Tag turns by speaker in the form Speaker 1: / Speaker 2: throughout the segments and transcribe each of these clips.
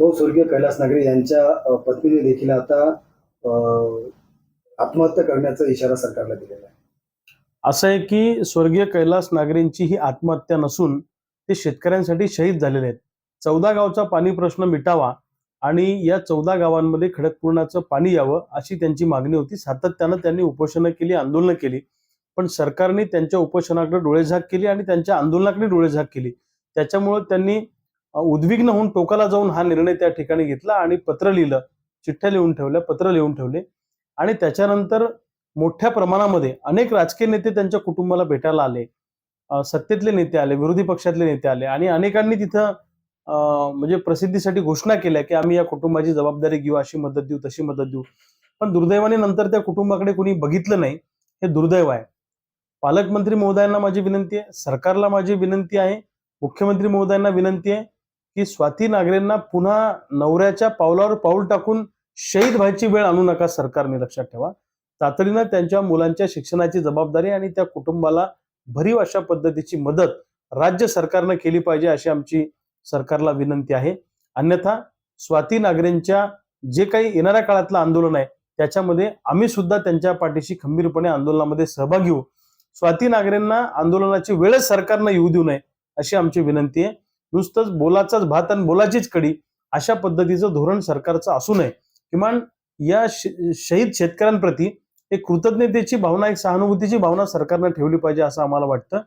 Speaker 1: भाऊ स्वर्गीय कैलास नागरे यांच्या पत्नीने देखील आता आत्महत्या करण्याचा इशारा सरकारला दिलेला आहे.
Speaker 2: असं आहे की स्वर्गीय कैलास नागरेंची ही आत्महत्या नसून ते शेतकऱ्यांसाठी शहीद झालेले आहेत. चौदा गावचा पाणी प्रश्न मिटावा आणि या चौदा गावांमध्ये खडकपूर्णाचं पाणी यावं अशी त्यांची मागणी होती. सातत्यानं त्यांनी उपोषणं केली आंदोलनं केली. पण सरकारने त्यांच्या उपोषणाकडे डोळेझाक केली आणि त्यांच्या आंदोलनाकडे डोळेझाक केली. त्याच्यामुळं त्यांनी उद्विग्न होऊन टोकाला जाऊन हा निर्णय त्या ठिकाणी घेतला आणि पत्र लिहिलं चिठ्ठ्या लिहून ठेवल्या पत्र लिहून ठेवले. आणि त्याच्यानंतर मोठ्या प्रमाणामध्ये अनेक राजकीय नेते त्यांच्या कुटुंबाला भेटायला आले. सत्तेतले नेते आले विरोधी पक्षातले नेते आले आणि अनेकांनी तिथं म्हणजे प्रसिद्धीसाठी घोषणा केल्या की आम्ही या कुटुंबाची जबाबदारी घेऊ अशी मदत देऊ तशी मदत देऊ. पण दुर्दैवाने नंतर त्या कुटुंबाकडे कुणी बघितलं नाही हे दुर्दैव आहे. पालकमंत्री महोदयांना माझी विनंती आहे सरकारला माझी विनंती आहे मुख्यमंत्री महोदयांना विनंती आहे की स्वाती नागरेंना पुन्हा नवऱ्याच्या पावलावर पाऊल टाकून शहीद व्हायची वेळ आणू नका सरकारने लक्षात ठेवा. तातडीनं त्यांच्या मुलांच्या शिक्षणाची जबाबदारी आणि त्या कुटुंबाला भरीव अशा पद्धतीची मदत राज्य सरकारनं केली पाहिजे अशी आमची सरकारला विनंती आहे. अन्यथा स्वाती नागरेंच्या जे काही येणाऱ्या काळातलं आंदोलन आहे त्याच्यामध्ये आम्ही सुद्धा त्यांच्या पाठीशी खंबीरपणे आंदोलनामध्ये सहभागी होऊ. स्वाती नागरेंना आंदोलनाची वेळच सरकारनं येऊ देऊ नये अशी आमची विनंती आहे. नुसतंच बोलाचाच भात आणि बोलाचीच कडी अशा पद्धतीचं धोरण सरकारचं असू नये. किमान या श- शहीद शेतकऱ्यांप्रती एक कृतज्ञतेची भावना एक सहानुभूतीची भावना सरकारनं ठेवली पाहिजे असं आम्हाला वाटतं.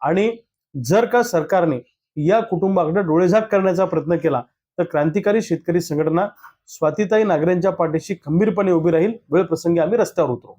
Speaker 2: आणि जर का सरकारने या कुटुंबाकडे डोळेझाक करण्याचा प्रयत्न केला तर क्रांतिकारी शेतकरी संघटना स्वातीताई नागरेंच्या पाठीशी खंबीरपणे उभी राहील. वेळ प्रसंगी आम्ही रस्त्यावर उतरू.